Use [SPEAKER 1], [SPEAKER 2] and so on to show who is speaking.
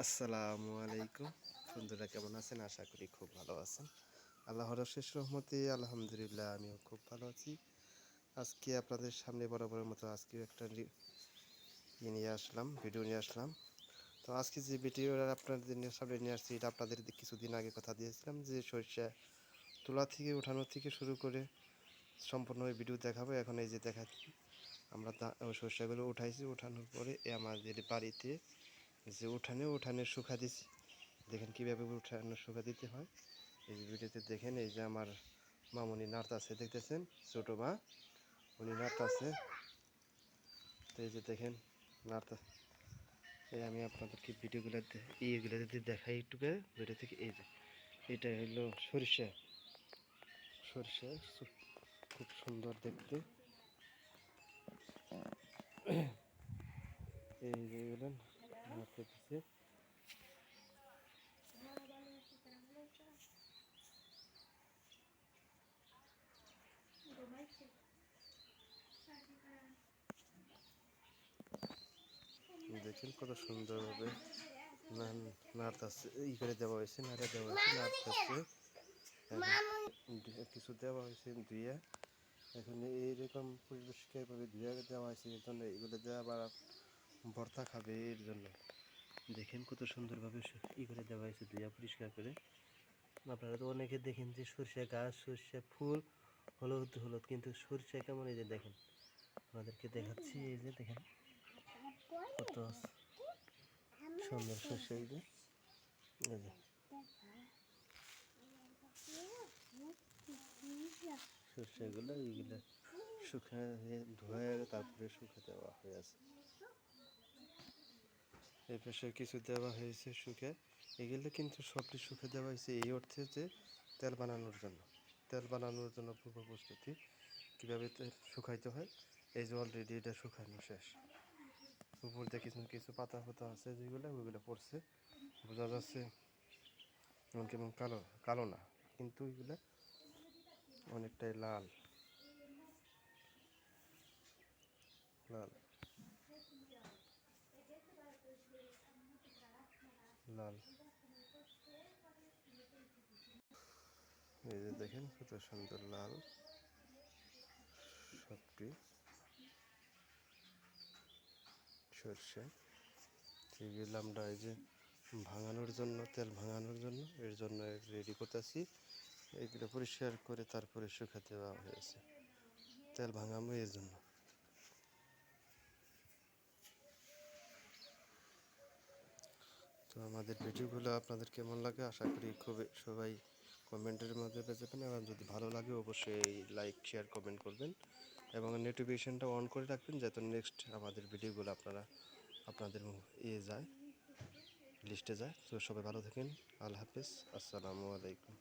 [SPEAKER 1] আসসালামু আলাইকুম। বন্ধুরা কেমন আছেন? আশা করি খুব ভালো আছেন। আল্লাহর শেষ রহমতে, আলহামদুলিল্লাহ, আমিও খুব ভালো আছি। আজকে আপনাদের সামনে বরাবরের মতো আজকে একটা রি- ই নিয়ে আসলাম ভিডিও নিয়ে আসলাম। তো আজকে যে ভিডিওটা আপনাদের সামনে নিয়ে আসছি, এটা আপনাদের কিছুদিন আগে কথা দিয়েছিলাম যে সরিষা তোলা থেকে ওঠানো থেকে শুরু করে সম্পূর্ণ ভিডিও দেখাবো। এখন এই যে দেখাচ্ছি আমরা সরিষাগুলো উঠাইছি। উঠানোর পরে আমাদের বাড়িতে যে উঠানে উঠানে শুকা দিছি। দেখেন কীভাবে উঠানে শুকা দিতে হয়। এই যে ভিডিওতে দেখেন, এই যে আমার মামনি নার্ত আছে, দেখতেছেন? ছোটো মা, উনি নার্ত আছে। তো এই যে দেখেন, নার্ত। এই আমি আপনাদেরকে ভিডিওগুলো ইয়েগুলো যদি দেখাই একটু করে, ভিডিও থেকে, এই যে, এটা হলো সরিষা। সরিষা খুব সুন্দর দেখতে। এই যে নাড়তে দিচ্ছে দেখেন কত সুন্দরভাবে না- নাড়তাছে। ই করে দেওয়া হয়েছে নাড়া দেওয়া হয়েছে নাড়তেছে। কিছু দেওয়া হয়েছে ধুয়ে এখন এইরকম পরিষ্কারভাবে ধুয়ে দেওয়া হয়েছে এর জন্য এগুলো দেওয়া আবার ভর্তা খাবে এর জন্য। দেখেন কত সুন্দরভাবে ই করে দেওয়া হয়েছে ধুয়ে পরিষ্কার করে। আপনারা তো অনেকে দেখেন যে সরষে গাছ, সরষে ফুল, হলুদ হলুদ, কিন্তু সরষে কেমন এই যে দেখেন। আপনাদেরকে দেখাচ্ছি এই যে দেখেন কত সুন্দর সরষে এই যে। সরষেগুলো এইগুলো শুকায় ধোয়া তারপরে শুকে দেওয়া হয়ে আছে। এই পাশে কিছু দেওয়া হয়েছে শুকে এগুলো কিন্তু সবটি শুকে দেওয়া হয়েছে এই অর্থে যে তেল বানানোর জন্য। তেল বানানোর জন্য পূর্ব প্রস্তুতি কীভাবে তেল শুকাইতে হয়, এই যে অলরেডি এটা শুকানো শেষ। উপর দিয়ে কিছু কিছু পাতা পাতা আছে যেগুলো, ওইগুলো পড়ছে। বোঝা যাচ্ছে এমন কেমন কালো কালো না, কিন্তু এগুলো অনেকটাই লাল। লাল। লাল। এই যে দেখেন কত সুন্দর লাল সবটি। সরষে। আমরা এই যে ভাঙানোর জন্য, তেল ভাঙানোর জন্য, এর জন্য রেডি করতেছি। এগুলো পরিষ্কার করে তারপরে শুকাতে দেওয়া হয়েছে। তেল ভাঙাবো এর জন্য তো আমাদের ভিডিওগুলো আপনাদের কেমন লাগে আশা করি খুবই সবাই কমেন্টের মাধ্যমে যাবেন। এবং যদি ভালো লাগে অবশ্যই লাইক শেয়ার কমেন্ট করবেন। এবং নোটিফিকেশানটা অন করে রাখবেন যাতে নেক্সট আমাদের ভিডিওগুলো আপনারা আপনাদের ইয়ে যায় লিস্টে যায়। তো সবাই ভালো থাকেন। আল্লাহ হাফিজ। আসসালামু আলাইকুম।